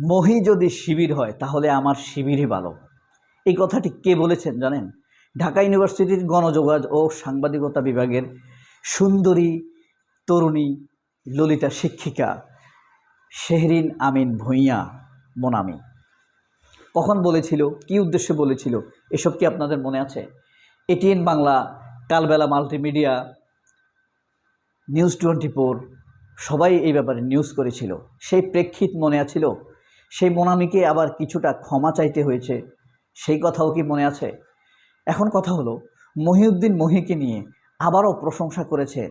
মহি যদি শিবির হয়, তাহলে আমার শিবিরই ভালো। এই কথাটি কে বলেছেন জানেন? ঢাকা ইউনিভার্সিটির গণযোগাযোগ ও সাংবাদিকতা বিভাগের সুন্দরী তরুণী ললিতা শিক্ষিকা শেহরিন আমিন ভূঁইয়া মোনামি। কখন বলেছিল? কি উদ্দেশ্যে বলেছিল? এসব কি আপনাদের মনে আছে? ATN Bangla, Kalbela multimedia, news twenty four সবাই এই ব্যাপারে নিউজ করেছিল। সেই প্রেক্ষিত মনে আছিল সেই মোনামিকে আবার কিছুটা ক্ষমা চাইতে হয়েছে, সেই কথাও কি মনে আছে? এখন কথা হলো, মহিউদ্দিন মহিকে নিয়ে আবারও প্রশংসা করেছে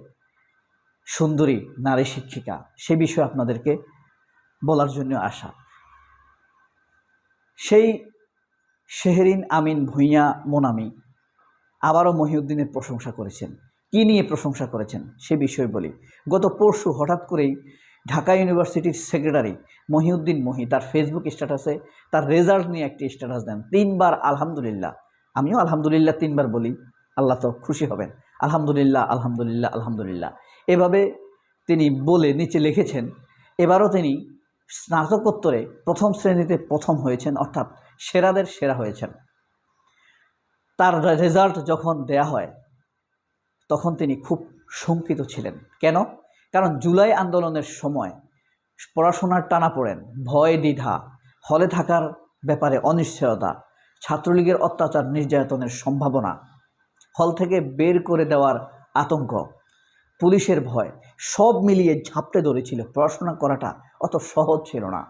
সুন্দরী নারী শিক্ষিকা। সে বিষয়ে আপনাদেরকে বলার জন্য আসা সেই শেহরিন আমিন ভূঁইয়া মোনামি আবারও মহিউদ্দিনের প্রশংসা করেছেন। কি নিয়ে প্রশংসা করেছেন সে বিষয়ে বলি। গত পরশু হঠাৎ করেই ঢাকা ইউনিভার্সিটির সেক্রেটারি মহিউদ্দিন মহি, তার ফেসবুক স্ট্যাটাসে তার রেজাল্ট নিয়ে একটি স্ট্যাটাস দেন, তিনবার আলহামদুলিল্লাহ। আমিও আলহামদুলিল্লাহ তিনবার বলি, আল্লাহ তো খুশি হবেন। আলহামদুলিল্লাহ আলহামদুলিল্লাহ আলহামদুলিল্লাহ। এভাবে তিনি বলে নিচে লিখেছেন, এবারও তিনি স্নাতকোত্তরে প্রথম শ্রেণীতে প্রথম হয়েছেন, অর্থাৎ সেরাদের সেরা হয়েছেন। তার রেজাল্ট যখন দেয়া হয়, তখন তিনি খুব শঙ্কিত ছিলেন। কেন? কারণ জুলাই আন্দোলনের সময় পড়াশোনার টানা পড়েন, ভয়, দ্বিধা, হলে থাকার ব্যাপারে অনিশ্চয়তা, ছাত্রলীগের অত্যাচার নির্যাতনের সম্ভাবনা, হল থেকে বের করে দেওয়ার আতঙ্ক, পুলিশের ভয়, সব মিলিয়ে ঝাপটে ধরেছিল। পড়াশোনা করাটা অত সহজ ছিল না।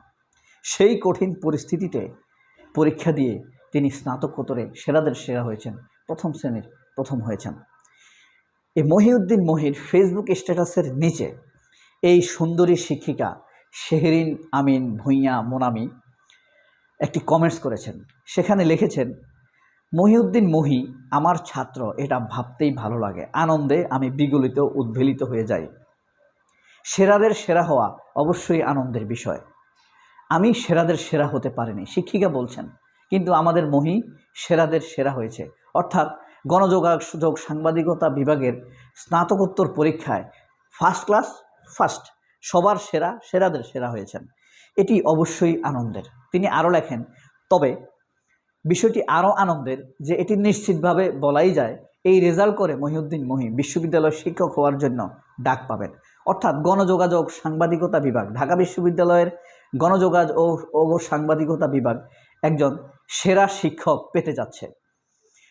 সেই কঠিন পরিস্থিতিতে পরীক্ষা দিয়ে তিনি স্নাতকোত্তরে সেরাদের সেরা হয়েছেন। প্রথম শ্রেণির প্রথম হয়েছেন। এই মহিউদ্দিন মহির ফেসবুক স্ট্যাটাসের নিচে এই সুন্দরী শিক্ষিকা শেহরিন আমিন ভূঁইয়া মোনামি একটি কমেন্টস করেছেন। সেখানে লিখেছেন, মহিউদ্দিন মহি, আমার ছাত্র, এটা ভাবতেই ভালো লাগে। আনন্দে আমি বিগলিত, উদ্বেলিত হয়ে যাই। সেরাদের সেরা হওয়া অবশ্যই আনন্দের বিষয়। আমি সেরাদের সেরা হতে পারিনি। শিক্ষিকা বলছেন, কিন্তু আমাদের মহি সেরাদের সেরা হয়েছে। অর্থাৎ গণযোগাযোগ সাংবাদিকতা বিভাগের স্নাতকোত্তর পরীক্ষায় ফার্স্ট ক্লাস ফার্স্ট সবার সেরা, সেরাদের সেরা হয়েছেন। এটি অবশ্যই আনন্দের। তিনি আরও লেখেন, তবে বিষয়টি আরও আনন্দের যে এটি নিশ্চিতভাবে বলাই যায়, এই রেজাল্ট করে মহিউদ্দিন মহি বিশ্ববিদ্যালয়ের শিক্ষক হওয়ার জন্য ডাক পাবেন। অর্থাৎ গণযোগাযোগ সাংবাদিকতা বিভাগ, ঢাকা বিশ্ববিদ্যালয়ের গণযোগাযোগ ও সাংবাদিকতা বিভাগ একজন সেরা শিক্ষক পেতে যাচ্ছে।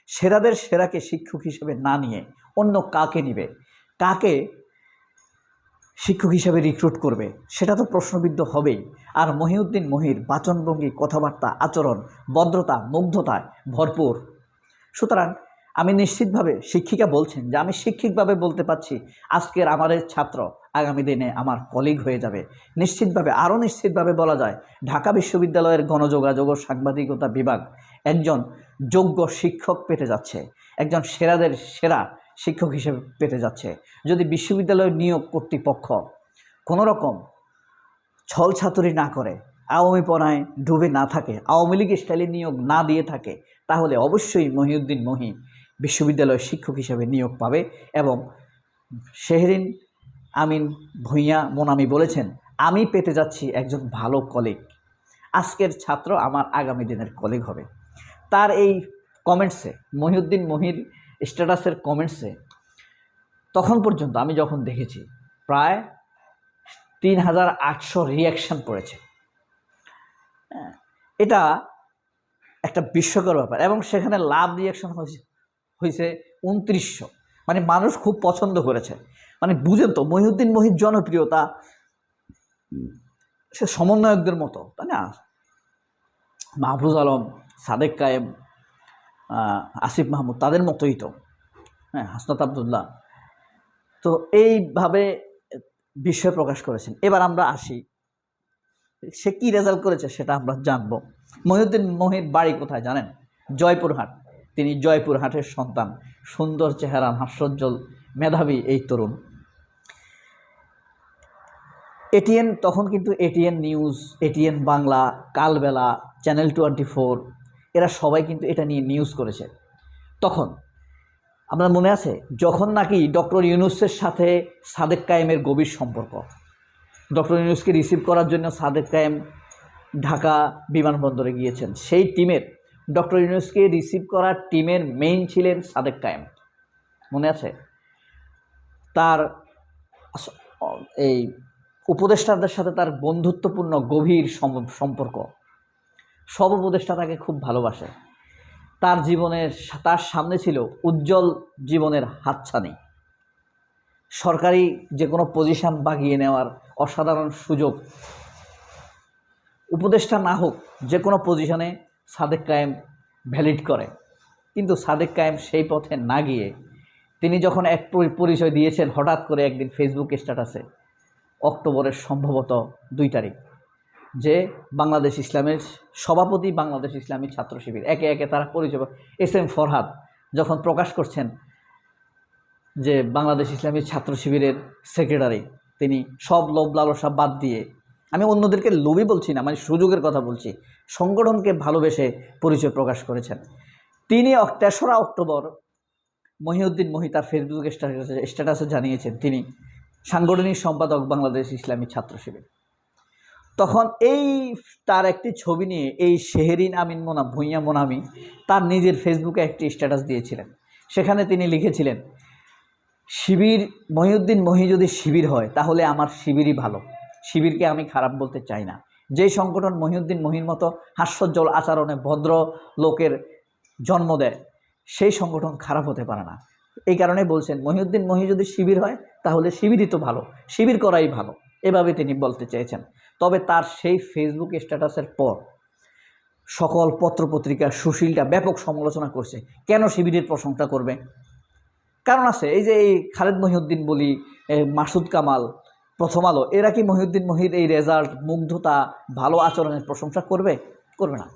সেরাদের সেরাকে শিক্ষক হিসেবে না নিয়ে অন্য কাকে নিবে? কাকে শিক্ষক হিসেবে রিক্রুট করবে? সেটা তো প্রশ্নবিদ্ধ হবেই। আর মহিউদ্দিন মহির বাচনভঙ্গি কথাবার্তা, আচরণ, ভদ্রতা, মুগ্ধতায় ভরপুর। সুতরাং আমি নিশ্চিতভাবে শিক্ষিকা বলছেন যে আমি শিক্ষিকভাবে বলতে পারছি, আজকের আমার ছাত্র আগামী দিনে আমার কলিগ হয়ে যাবে। নিশ্চিতভাবে, আরও নিশ্চিতভাবে বলা যায়, ঢাকা বিশ্ববিদ্যালয়ের গণযোগাযোগ ও সাংবাদিকতা বিভাগ একজন যোগ্য শিক্ষক পেতে যাচ্ছে, একজন সেরাদের সেরা শিক্ষক হিসেবে পেতে যাচ্ছে। যদি বিশ্ববিদ্যালয়ের নিয়োগ কর্তৃপক্ষ কোনো রকম ছল ছাতুরি না করে, আওয়ামীপনায় ডুবে না থাকে, আওয়ামী লীগ স্টাইলে নিয়োগ না দিয়ে থাকে, তাহলে অবশ্যই মহিউদ্দিন মহি বিশ্ববিদ্যালয়ের শিক্ষক হিসেবে নিয়োগ পাবে এবং শেহরিন আমিন ভূঁইয়া মোনামি বলেছেন আমি পেতে যাচ্ছি একজন ভালো কলিগ আজকের ছাত্র আমার আগামী দিনের কলিগ হবে। তার এই কমেন্টসে মহিউদ্দিন মহির স্ট্যাটাসের কমেন্টসে তখন পর্যন্ত আমি যখন দেখেছি প্রায় তিন হাজার আটশো রিয়াকশান পড়েছে। হ্যাঁ, এটা একটা বিস্ময়কর ব্যাপার এবং সেখানে লাভ রিয়াকশন হয়েছে। হয়েছে উনত্রিশশো। মানে মানুষ খুব পছন্দ করেছে। মানে বুঝেন তো, মহিউদ্দিন মহির জনপ্রিয়তা সে সমন্বয়কদের মতো, তাই না? মাহফুজ আলম, সাদেক কায়েম আসিফ মাহমুদ, তাদের মতোই তো। হ্যাঁ হাসনাত আবদুল্লাহ। তো এইভাবে বিস্ময় প্রকাশ করেছেন। এবার আমরা আসি, সে কি রেজাল্ট করেছে সেটা আমরা জানব। মহিউদ্দিন মহির বাড়ি কোথায় জানেন? জয়পুরহাট। তিনি জয়পুরহাটের সন্তান। সুন্দর চেহারা, হাস্যোজ্জ্বল মেধাবী এই তরুণ। এটিএন, তখন কিন্তু ATN news, ATN Bangla, Kalbela, channel twenty four, এরা সবাই কিন্তু এটা নিয়ে নিউজ করেছে। তখন আপনার মনে আছে? যখন নাকি ডক্টর ইউনুসের সাথে সাদেক কায়েমের গভীর সম্পর্ক। ডক্টর ইউনুসকে রিসিভ করার জন্য সাদেক কায়েম ঢাকা বিমানবন্দরে গিয়েছেন। সেই টিমের ডক্টর ইউনুসকে রিসিভ করার টিমের মেইন ছিলেন সাদেক কায়েম। মনে আছে? তার এই উপদেষ্টাদের সাথে তার বন্ধুত্বপূর্ণ গভীর সম- সম্পর্ক। সব উপদেষ্টা তাকে খুব ভালোবাসে। তার জীবনের তার সামনে ছিল উজ্জ্বল জীবনের হাতছানি। সরকারি যে কোনো পজিশন বাগিয়ে নেওয়ার অসাধারণ সুযোগ। উপদেষ্টা না হোক যে কোনো পজিশনে সাদেক কায়েম ভ্যালিড করে। কিন্তু সাদেক কায়েম সেই পথে না গিয়ে তিনি যখন এক পরিচয় দিয়েছেন হঠাৎ করে একদিন ফেসবুক স্ট্যাটাসে অক্টোবরের সম্ভবত দুই তারিখ, যে বাংলাদেশ ইসলামের সভাপতি বাংলাদেশ ইসলামী ছাত্র শিবির, একে একে তারা পরিচয় এস এম ফরহাদ যখন প্রকাশ করছেন যে বাংলাদেশ ইসলামী ছাত্র শিবিরের সেক্রেটারি তিনি সব লোভ লালসা বাদ দিয়ে আমি অন্যদেরকে লোভই বলছি না মানে সুযোগের কথা বলছি। সংগঠনকে ভালোবেসে পরিচয় প্রকাশ করেছেন। তিনি তেসরা অক্টোবর মহিউদ্দিন মহি তার ফেসবুক স্ট্যাটাসে জানিয়েছেন তিনি, সাংগঠনিক সম্পাদক বাংলাদেশ ইসলামী ছাত্র শিবির। তখন এই তার একটি ছবি নিয়ে এই শেহরিন আমিন মোনা, ভুঁইয়া মোনামি তার নিজের ফেসবুকে একটি স্ট্যাটাস দিয়েছিলেন। সেখানে তিনি লিখেছিলেন, শিবির, মহিউদ্দিন মহি যদি শিবির হয়, তাহলে আমার শিবিরই ভালো। শিবিরকে আমি খারাপ বলতে চাই না। যেই সংগঠন মহিউদ্দিন মহির মতো হাস্যজ্জ্বল আচরণে ভদ্র লোকের জন্ম দেয়, সেই সংগঠন খারাপ হতে পারে না। এই কারণে বলছেন, মহিউদ্দিন মহি যদি শিবির হয়, তাহলে শিবিরই তো ভালো, শিবির করাই ভালো, এভাবে তিনি বলতে চেয়েছেন। তবে তার সেই ফেসবুক স্ট্যাটাসের পর সকল পত্রপত্রিকা সুশীলটা ব্যাপক সমালোচনা করছে, কেন শিবিরের প্রশংসা করবে? কারণ আছে, এই যে এই খালেদ মহিউদ্দিন বলি মাসুদ কামাল প্রথম আলো এরা কি মহিউদ্দিন মহির এই রেজাল্ট মুগ্ধতা, ভালো আচরণের প্রশংসা করবে? করবে না।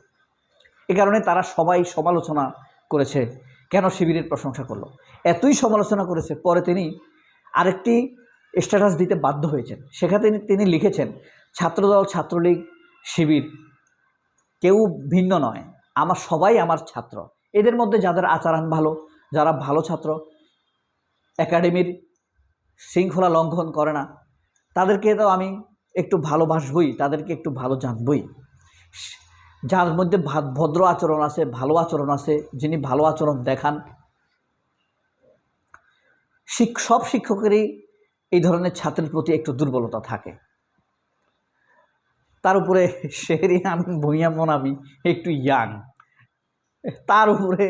এ কারণে তারা সবাই সমালোচনা করেছে, কেন শিবিরের প্রশংসা করল? এতই সমালোচনা করেছে, পরে তিনি আরেকটি স্ট্যাটাস দিতে বাধ্য হয়েছেন। সেখানে তিনি লিখেছেন, ছাত্রদল, ছাত্রলীগ, শিবির, কেউ ভিন্ন নয়, আমার সবাই আমার ছাত্র। এদের মধ্যে যাদের আচরণ ভালো, যারা ভালো ছাত্র, একাডেমির শৃঙ্খলা লঙ্ঘন করে না তাদেরকে তো আমি একটু ভালোবাসবই, তাদেরকে একটু ভালো জানবই। যার মধ্যে ভদ্র আচরণ আছে, ভালো আচরণ আছে, যিনি ভালো আচরণ দেখান সব শিক্ষকেরই এই ধরনের ছাত্রের প্রতি একটু দুর্বলতা থাকে। তার উপরে আমিন ভুঁইয়া মোনামি একটু ইয়াং তার উপরে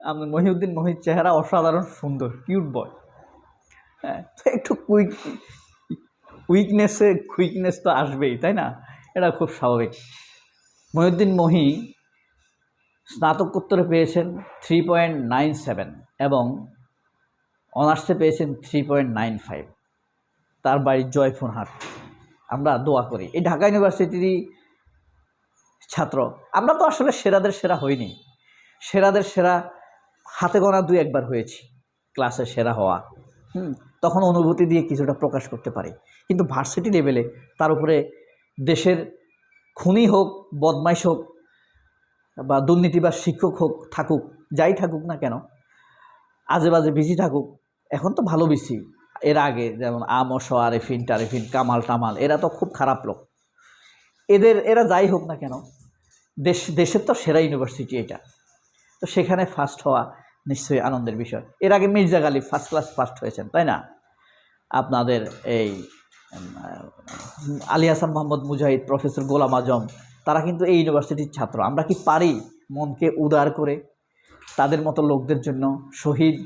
আমি মহিউদ্দিন মহির চেহারা অসাধারণ, সুন্দর কিউট বয় হ্যাঁ একটু কুইক উইকনেসে কুইকনেস তো আসবেই, তাই না? এটা খুব স্বাভাবিক। মহিউদ্দিন মহি স্নাতকোত্তরে পেয়েছেন থ্রি পয়েন্ট নাইন সেভেন এবং অনার্সে পেয়েছেন থ্রি পয়েন্ট নাইন ফাইভ তার বাড়ি জয়ফুরহাট আমরা দোয়া করি। এই ঢাকা ইউনিভার্সিটিরই ছাত্র। আমরা তো আসলে সেরাদের সেরা হইনি। সেরাদের সেরা হাতে গোনা দুই একবার হয়েছি। ক্লাসে সেরা হওয়া। হুম। তখন অনুভূতি দিয়ে কিছুটা প্রকাশ করতে পারি। কিন্তু ভার্সিটি লেভেলে তার উপরে দেশের খুনি হোক, বদমাইশ হোক বা দুর্নীতি বা শিক্ষক হোক, থাকুক, যাই থাকুক না কেন, আজে বাজে বিজি থাকুক, এখন তো ভালো বিসি এর আগে যেমন আমস আরেফিন, টারেফিন, কামাল, টামাল, এরা তো খুব খারাপ লোক। এদের, এরা যাই হোক না কেন, দেশ, দেশের তো সেরা ইউনিভার্সিটি এটা। তো সেখানে ফার্স্ট হওয়া নিশ্চয়ই আনন্দের বিষয়। এর আগে Mirza Ghalib first class first হয়েছেন, তাই না? আপনাদের এই আলী হাসান মোহাম্মদ মুজাহিদ, প্রফেসর গোলাম আজম, তারা কিন্তু এই ইউনিভার্সিটির ছাত্র। আমরা কি পারি মনকে উদার করে? তাদের মতো লোকদের জন্য শহীদ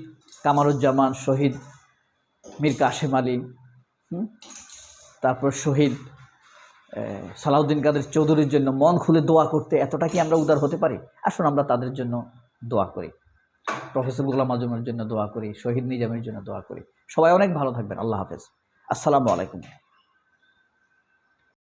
কামারুজ্জামান, শহীদ মীর কাশেম আলী তারপর শহীদ সালাউদ্দিন কাদের চৌধুরীর জন্য মন খুলে দোয়া করতে এতটা কি আমরা উদার হতে পারি? আসুন আমরা তাদের জন্য দোয়া করি। প্রফেসর গুলাম আজমের জন্য দোয়া করি, শহীদ নিজামের জন্য দোয়া করি। সবাই অনেক ভালো থাকবেন, আল্লাহ হাফেজ। আসসালামু আলাইকুম।